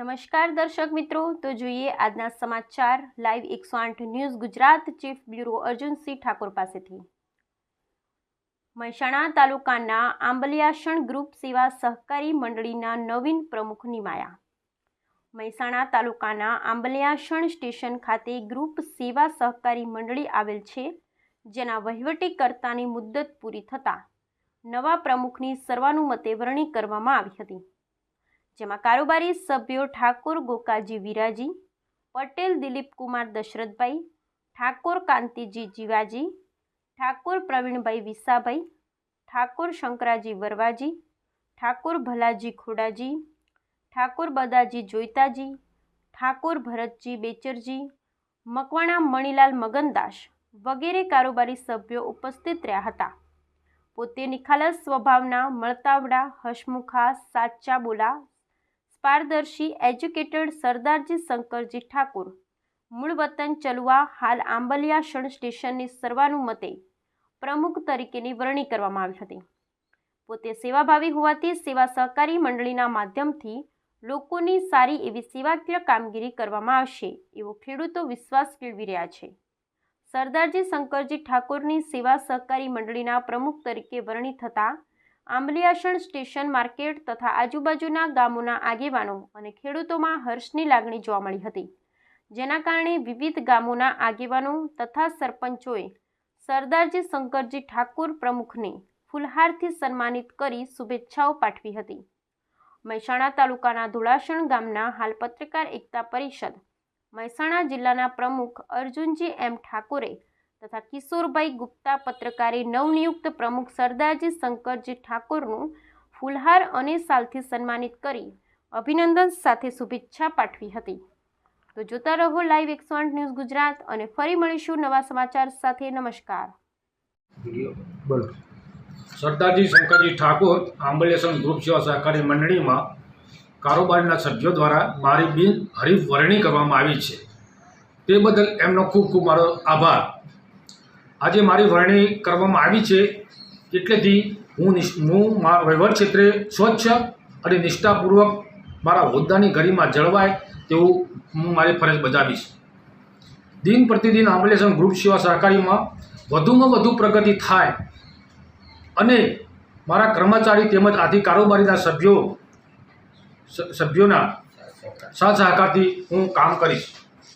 નમસ્કાર દર્શક મિત્રો, તો જોઈએ આજના સમાચાર. લાઈવ એકસો આઠ news Gujarat, chief bureau Arjunsinh Thakor પાસેથી. મહેસાણા તાલુકાના આંબલિયાસણ ગ્રુપ સેવા સહકારી મંડળીના નવીન પ્રમુખ નિમાયા. મહેસાણા તાલુકાના આંબલિયાસણ સ્ટેશન ખાતે ગ્રુપ સેવા સહકારી મંડળી આવેલ છે, જેના વહીવટીકર્તાની મુદ્દત પૂરી થતાં નવા પ્રમુખની સર્વાનુમતે વરણી કરવામાં આવી હતી. જેમાં કારોબારી સભ્યો ઠાકોર, ગોકાજી વિરાજી, પટેલ, દિલીપકુમાર દશરથભાઈ, ઠાકોર કાંતિજી જીવાજી, ઠાકોર પ્રવીણભાઈ વિસાભાઈ, ઠાકોર શંકરાજી વરવાજી, ઠાકોર ભલાજી ખોડાજી, ઠાકોર બદાજી જોઈતાજી, ઠાકોર ભરતજી બેચરજી, મકવાણા મણીલાલ મગનદાસ વગેરે કારોબારી સભ્યો ઉપસ્થિત રહ્યા હતા. પોતે નિખાલસ સ્વભાવના, મળતાવડા, હસમુખા, સાચા બોલા પારદર્શી એજ્યુકેટેડ સરદારજી શંકરજી ઠાકોર. મૂળ વતન ચલુવા હાલ આંબલિયાસણ સ્ટેશનની સર્વાનુમતે પ્રમુખ તરીકેની વરણી કરવામાં આવી હતી. પોતે સેવાભાવી હોવાથી સેવા સહકારી મંડળીના માધ્યમથી લોકોની સારી એવી સેવાકીય કામગીરી કરવામાં આવશે એવો ખેડૂતો વિશ્વાસ કેળવી રહ્યા છે. સરદારજી શંકરજી ઠાકોરની સેવા સહકારી મંડળીના પ્રમુખ તરીકે વરણી થતાં આંબલિયાસણ સ્ટેશન માર્કેટ તથા આજુબાજુના ગામોના આગેવાનો અને ખેડૂતોમાં હર્ષની લાગણી જોવા મળી હતી. જેના કારણે વિવિધ ગામોના આગેવાનો તથા સરપંચોએ સરદારજી શંકરજી ઠાકોર પ્રમુખને ફુલહારથી સન્માનિત કરી શુભેચ્છાઓ પાઠવી હતી. મહેસાણા તાલુકાના ધોળાસણ ગામના હાલ પત્રકાર એકતા પરિષદ મહેસાણા જિલ્લાના પ્રમુખ અર્જુનજી એમ ઠાકોરે તથા કિશોરભાઈ ગુપ્તા પત્રકારે નવનિયુક્ત પ્રમુખ સરદારજી શંકરજી ઠાકોરનું ફૂલહાર અને સાલથી સન્માનિત કરી અભિનંદન સાથે શુભેચ્છા પાઠવી હતી. તો જોતા રહો લાઈવ એકસો આઠ ન્યૂઝ ગુજરાત અને ફરી મળીશું નવા સમાચાર સાથે. નમસ્કાર. સરદારજી શંકરજી ઠાકોર આંબલેસન ગ્રુપ સેવા સહકારી મંડળીમાં કારોબારીના સભ્યો દ્વારા મારી બિન હરીફ વરણી કરવામાં આવી છે. તે બદલ એમનો ખૂબ ખૂબ મારો આભાર. આજે મારી વરણી કરવામાં આવી છે એટલેથી હું હું વહીવટ ક્ષેત્રે સ્વચ્છ અને નિષ્ઠાપૂર્વક મારા હોદ્દાની ગરિમા જળવાય તેવું હું મારી ફરજ બજાવીશ. દિન પ્રતિદિન આંબલેસન ગ્રુપ સેવા સહકારીમાં વધુમાં વધુ પ્રગતિ થાય અને મારા કર્મચારી તેમજ આથી કારોબારીના સભ્યો સભ્યોના સહકારથી હું કામ કરીશ.